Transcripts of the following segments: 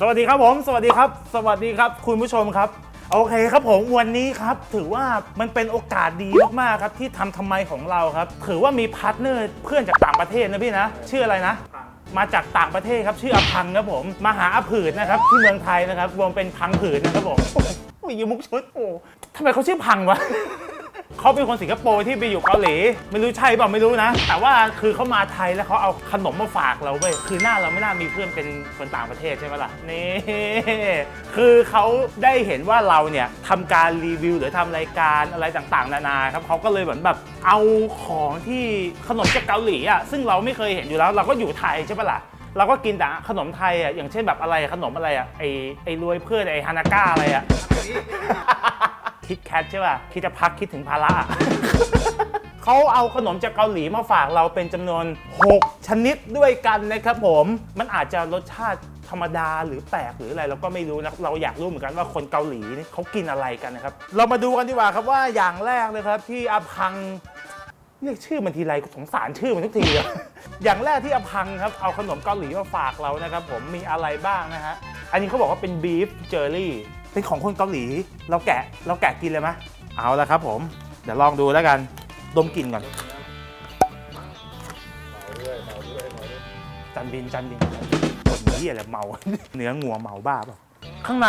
สวัสดีครับผม สวัสดีครับ สวัสดีครับ คุณผู้ชมครับ โอเคครับผมวันนี้ครับ ถือว่ามันเป็นโอกาสดีมากๆครับที่ทำทำไมของเราครับ ถือว่ามีพาร์ทเนอร์เพื่อนจากต่างประเทศนะพี่นะชื่ออะไรนะ มาจากต่างประเทศครับชื่ออพังครับผมมาหาอาผืดนะครับที่เมืองไทยนะครับรวมเป็นพังผืดนะครับผมโอ้ยยูมุกชุดโอ้ทำไมเขาชื่อพังวะ เขาเป็นคนสิงคโปร์ที่ไปอยู่เกาหลี ไม่รู้ใช่เปล่าไม่รู้นะ แต่ว่าคือเขามาไทยแล้วเขาเอาขนมมาฝากเราเว้ยคือหน้าเราไม่น่ามีเพื่อนเป็นคนต่างประเทศใช่ไหมล่ะนี่คือเขาได้เห็นว่าเราเนี่ยทำการรีวิวหรือทำรายการอะไรต่างๆ นานาครับเขาก็เลยเหมือนแบบเอาของที่ขนมจากเกาหลีอะซึ่งเราไม่เคยเห็นอยู่แล้ว เราก็อยู่ไทยใช่ปะล่ะเราก็กินแต่ขนมไทยอะอย่างเช่นแบบอะไรขนมอะไรอะไอไอรวยเพื่อนไอฮานาก้าอะไรอะ คิดแคทใช่ป่ะคิดจะพักคิดถึงภาระ เขาเอาขนมจากเกาหลีมาฝากเราเป็นจำนวน 6 ชนิดด้วยกันนะครับผม มันอาจจะรสชาติธรรมดาหรือแปลกหรืออะไรเราก็ไม่รู้นะเราอยากรู้เหมือนกันว่าคนเกาหลีนี่เขากินอะไรกันนะครับ เรามาดูกันดีกว่าครับว่าอย่างแรกเลยครับที่อาพังเรียกชื่อมันทีไรสงสารชื่อมันทุกทีอย่างแรกที่อพังครับเอาขนมเกาหลีมาฝากเรานะครับผมมีอะไรบ้างนะฮะอันนี้เขาบอกว่าเป็นบีฟเจอรี่ เป็นของคนเกาหลี เราแกะเราแกะกินเลยไหมเอาละครับผม เดี๋ยวลองดูแล้วกัน ดมกลิ่นก่อน จันบินจันบินคนนี้อะไรเมา เนื้องัวเมาบ้าเปล่าข้างใน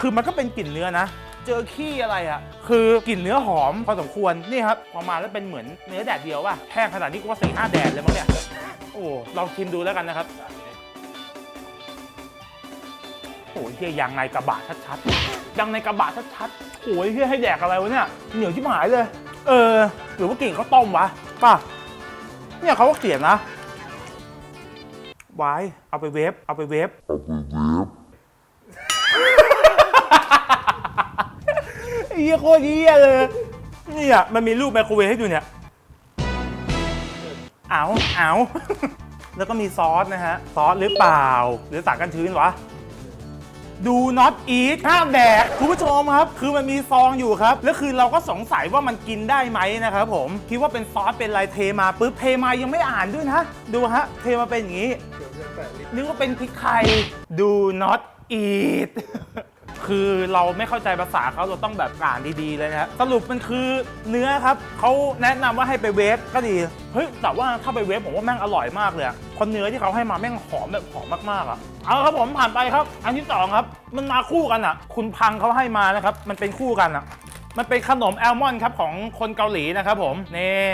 คือมันก็เป็นกลิ่นเนื้อนะ เจอขี้อะไรอะ่ะคือกลิ่นเนื้อหอมพอสมควร นี่ครับพอมาแล้วเป็นเหมือนเนื้อแดดเดียวป่ะแห้งขนาดนี้ก็ว่าสี่ห้าแดดเลยมั้งเนี่ย โอ้ลองชิมดูแล้วกันนะครับ โอ้ยเฮียยังในกระบะชัดๆยังในกระบะชัดๆโอ้ยเฮียให้แดกอะไรวะเนี่ยเหนียวชิบหายเลย เออ หรือว่ากิ่งเขาวต้มวะป่ะเนี่ยเขาก็เขียนนะไว้เอาไปเวฟเอาไปเวฟเฮียโคตรเฮียเลยเนี่ยมันมีรูปไมโครเวฟให้ดูเนี่ยเอาเอาแล้วก็มีซอสนะฮะ ซอสหรือเปล่า หรือสารกันชื้นวะ ดู not eat ห้ามแดกคุณผู้ชมครับ คือมันมีซองอยู่ครับ แล้วคือเราก็สงสัยว่ามันกินได้ไหมนะครับผม คิดว่าเป็นซอสเป็นอะไรเทมาปุ๊บเทมายังไม่อ่านด้วยนะ ดูฮะ เทมาเป็นอย่างนี้ นึกว่าเป็นพริกไทย do not eat คือเราไม่เข้าใจภาษาเขาเราต้องแบบอ่านดีๆเลยนะสรุปมันคือเนื้อครับเขาแนะนำว่าให้ไปเวฟก็ดีเฮ้ยแต่ว่าถ้าไปเวฟผมว่าแม่งอร่อยมากเลยอะคนเนื้อที่เขาให้มาแม่งหอมแบบหอมมากๆอะ เอาครับผมผ่านไปครับ อันที่สองครับ มันมาคู่กันอะ คุณพังเขาให้มานะครับ มันเป็นคู่กันอะ มันเป็นขนมแอลมอนด์ครับของคนเกาหลีนะครับผมนี่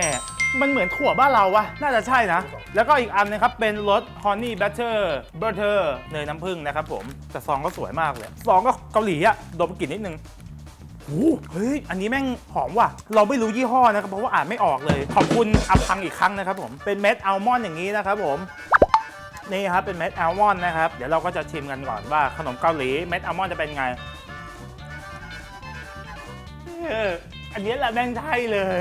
มันเหมือนถั่วบ้านเราวะน่าจะใช่นะ แล้วก็อีกอันนะครับ เป็นรส honey butter butter เนยน้ำผึ้งนะครับผม แต่ซองก็สวยมากเลย ซองก็เกาหลีอะดมกลิ่นนิดนึงโอ้โหเฮ้ย อันนี้แม่งหอมว่ะ เราไม่รู้ยี่ห้อนะครับ เพราะว่าอ่านไม่ออกเลย ขอบคุณอาพังอีกครั้งนะครับผม เป็นเม็ดอัลมอนด์อย่างนี้นะครับผม นี่ครับเป็นเม็ดอัลมอนด์นะครับ เดี๋ยวเราก็จะชิมกันก่อนว่าขนมเกาหลีเม็ดอัลมอนด์จะเป็นไงเอออันนี้แหละแม่งใช่เลย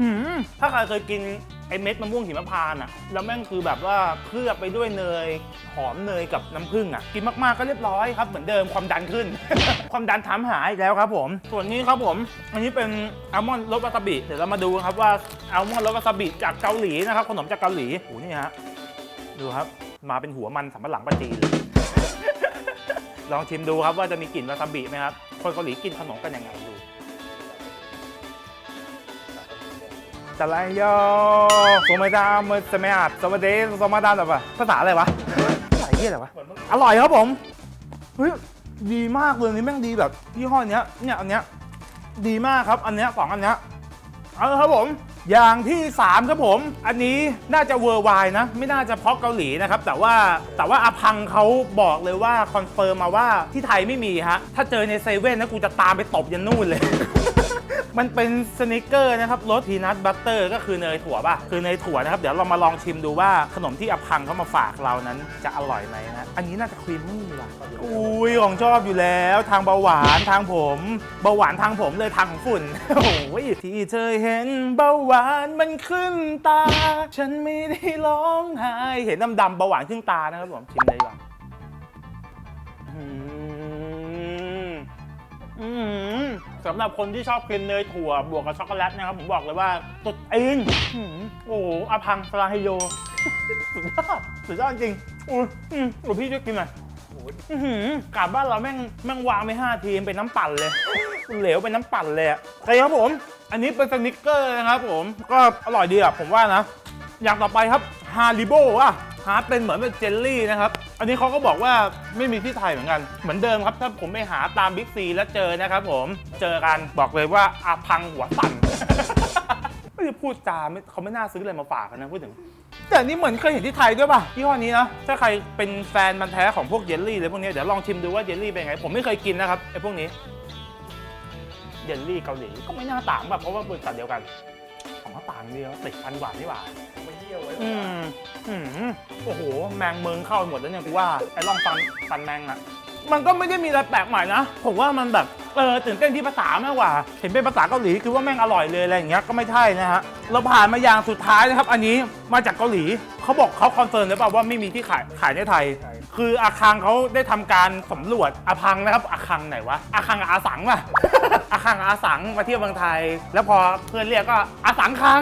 หืมถ้าใครเคยกินไอเม็ดมะม่วงหิมพานต์อะ แล้วแม่งคือแบบว่าเคลือบไปด้วยเนย หอมเนยกับน้ำผึ้งอะ กินมากๆก็เรียบร้อยครับ เหมือนเดิมความดันขึ้น ความดันถามหายอีกแล้วครับผม ส่วนนี้ครับผม อันนี้เป็นอัลมอนด์รสวาซาบิ เดี๋ยวเรามาดูครับว่าอัลมอนด์รสวาซาบิจากเกาหลีนะครับ ขนมจากเกาหลีโอ้โหนี่ฮะ ดูครับ มาเป็นหัวมันสำปะหลังปลาจีนเลยลองชิมดูครับว่าจะมีกลิ่นวาซาบิไหมครับ คนเกาหลีกินขนมกันยังไงดูแต่ไรโยโซมาดามสมัยอดสวัสดีโซมาดามแบบว่าภาษาอะไรวะภาษาเยี่ยอะไรวะ อร่อยครับผม เฮ้ย ดีมากเลยนี่แม่งดีแบบยี่ห้อเนี้ย เนี่ยอันเนี้ย ดีมากครับ อันเนี้ยสองอันเนี้ย เอาละครับผม อย่างที่ 3 ครับผม อันนี้น่าจะเวอร์ไวนะ ไม่น่าจะเพราะเกาหลีนะครับ แต่ว่าแต่ว่าอพังเขาบอกเลยว่าคอนเฟิร์มมาว่าที่ไทยไม่มีฮะ ถ้าเจอในเซเว่นนะกูจะตามไปตบยันนู่นเลย มันเป็นสนิกเกอร์นะครับรสพีนัทบัตเตอร์ก็คือเนยถั่วป่ะ คือเนยถั่วนะครับ เดี๋ยวเรามาลองชิมดูว่าขนมที่อพังเขามาฝากเรานั้นจะอร่อยไหมนะ อันนี้น่าจะครีมมี่ว่ะอุ้ยของชอบอยู่แล้วทางเบาหวานทางผมเบาหวานทางผมเลยทางของฝุ่นโอ้ยที่เธอเห็นเบาหวานมันขึ้นตา ฉันไม่ได้ร้องไห้เห็นดำๆเบาหวานขึ้นตานะครับผมชิมเลยดีกว่อ อืมสำหรับคนที่ชอบกินเนยถั่วบวกกับช็อกโกแลตนะครับ ผมบอกเลยว่าสุดอินอื้อหือโอ้โหอาพังสลาเฮโย สุดยอดสุดยอดจริงอุ้ยอืมหลวงพี่ช่วยกินหน่อยอื้อหือกาบบ้านเราแม่งแม่งวางไปห้าทีมเป็นน้ำปั่นเลย เหลวเป็นน้ำปั่นเลยอะโอเคครับผม อันนี้เป็นสนิกเกอร์นะครับผม ก็อร่อยดีอะผมว่านะ อย่างต่อไปครับฮาริโบว่ะฮาร์ดเป็นเหมือนเป็นเจลลี่นะครับ อันนี้เขาก็บอกว่าไม่มีที่ไทยเหมือนกัน เหมือนเดิมครับ ถ้าผมไปหาตามบิ๊กซีแล้วเจอนะครับผม เจอกันบอกเลยว่าอาพังหัวสั่น ไม่ได้พูดจาไม่เขาไม่น่าซื้ออะไรมาฝากกันนะพูดถึง แต่อันนี่เหมือนเคยเห็นที่ไทยด้วยป่ะยี่ห้อนี้นะ ถ้าใครเป็นแฟนมันธุ์แท้ของพวกเยลลี่เลยพวกนี้เดี๋ยวลองชิมดูว่าเยลลี่เป็นไง ผมไม่เคยกินนะครับไอ้พวกนี้ เยลลี่เกาหลีก็ไม่น่าต่างแบบเพราะว่าบริษัทเดียวกันของก็ต่างเดียวติดพันกว่านี่หว่า ไปเที่ยวไว้อืม อืมโอ้โห แมงเมืองเข้าหมดแล้วเนี่ยกูว่าไอ้ลองฟันฟันแมงอะมันก็ไม่ได้มีอะไรแปลกใหม่นะ ผมว่ามันแบบเออตื่นเต้นที่ภาษามากกว่า เห็นเป็นภาษาเกาหลีคือว่าแม่งอร่อยเลยอะไรอย่างเงี้ยก็ไม่ใช่นะฮะเราผ่านมาอย่างสุดท้ายนะครับ อันนี้มาจากเกาหลีเขาบอกเขาคอนเฟิร์มหรือเปล่าว่าไม่มีที่ขายขายในไทย คืออาคังเขาได้ทำการสำรวจอาพังนะครับอาคังไหนวะอาคังกับอาสังป่ะอาคังกับอาสังมาเที่ยวเมืองไทย แล้วพอเพื่อนเรียกก็อาสังคัง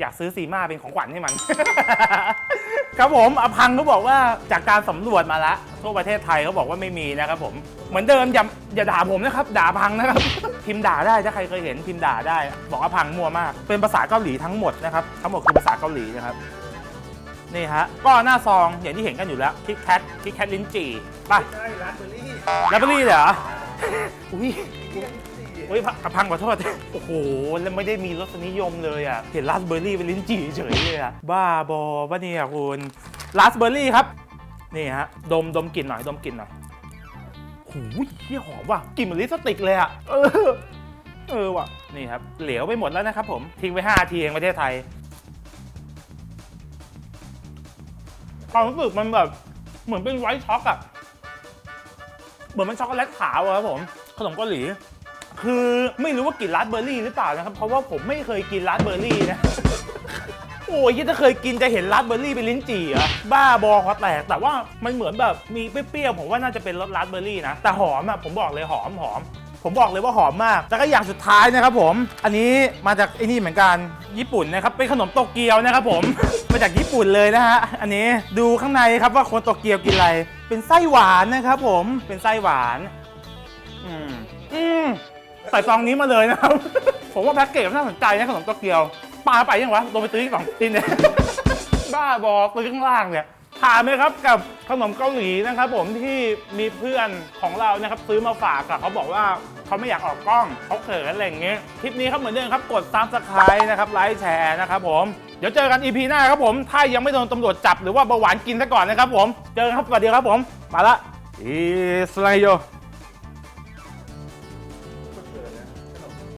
อยากซื้อซีมาเป็นของขวัญให้มัน ครับผมอาพังเขาบอกว่าจากการสำรวจมาแล้วทั่วประเทศไทยเขาบอกว่าไม่มีนะครับผมเหมือนเดิมอย่าอย่าด่าผมนะครับ ด่าพังนะครับ พิมพ์ด่าได้ถ้าใครเคยเห็นพิมพ์ด่าได้ บอกว่าพังมั่วมาก เป็นภาษาเกาหลีทั้งหมดนะครับทั้งหมดคือภาษาเกาหลีนะครับ นี่ฮะ ก็หน้าซองอย่างที่เห็นกันอยู่แล้วคิกแคทคิกแคทลิ้นจี่ไปใช่ร้านเบอร์รี่แรปเปอรี่เลยเหรอ อุ้ยเที่ยงสี่อุ้ยพังพังขอโทษโอ้โห แล้วไม่ได้มีรสนิยมเลยอะ เห็นราสเบอร์รี่เป็นลิ้นจี่เฉยเลยอะ บ้าบอปะเนี่ยคุณราสเบอร์รี่ครับ นี่ฮะ ดมดมกลิ่นหน่อยดมกลิ่นหน่อยหูยเฮียหอมว่ะกลิ่นเหมือนลิปสติกเลยอะ เออ เออว่ะ นี่ครับ เหลวไปหมดแล้วนะครับผม ทิ้งไว้5ทีเองประเทศไทย ความรู้สึกมันแบบเหมือนเป็นไวท์ช็อกอะเหมือนมันช็อกโกแลตขาวอะครับผมขนมเกาหลี คือไม่รู้ว่ากลิ่นราสเบอร์รี่หรือเปล่านะครับ เพราะว่าผมไม่เคยกินราสเบอร์รี่นะโอ้ยถ้าเคยกินจะเห็นราสเบอร์รี่เป็นลิ้นจี่อะบ้าบอคอแตก แต่ว่ามันเหมือนแบบมีเปรี้ยวๆผมว่าน่าจะเป็นรสราสเบอร์รี่นะแต่หอมอะผมบอกเลยหอมหอม ผมบอกเลยว่าหอมมาก แล้วก็อย่างสุดท้ายนะครับผม อันนี้มาจากไอ้นี่เหมือนกัน ญี่ปุ่นนะครับ เป็นขนมโตเกียวนะครับผม มาจากญี่ปุ่นเลยนะฮะ อันนี้ดูข้างในครับว่าคนโตเกียวกินอะไร เป็นไส้หวานนะครับผม เป็นไส้หวาน อืม อืม ใส่ซองนี้มาเลยนะครับ ผมว่าแพ็กเกจน่าสนใจนะขนมโตเกียว ปลาไปยังวะ ลงไปซื้ออีกสองชิ้นเนี่ย บ้าบอซื้อข้างล่างเนี่ย ผ่านไหมครับกับขนมเกาหลีนะครับ ผมที่มีเพื่อนของเรานะครับซื้อมาฝากอะเขาบอกว่าเขาไม่อยากออกกล้องเขาเขินอะไรอย่างเงี้ยคลิปนี้ครับเหมือนเดิมครับกดซับสไครต์นะครับไลค์แชร์นะครับผมเดี๋ยวเจอกัน EP หน้าครับผมถ้ายังไม่โดนตำรวจจับหรือว่าเบาหวานกินซะก่อนนะครับผมเจอกันครับสวัสดีครับผมมาละอีสไลโย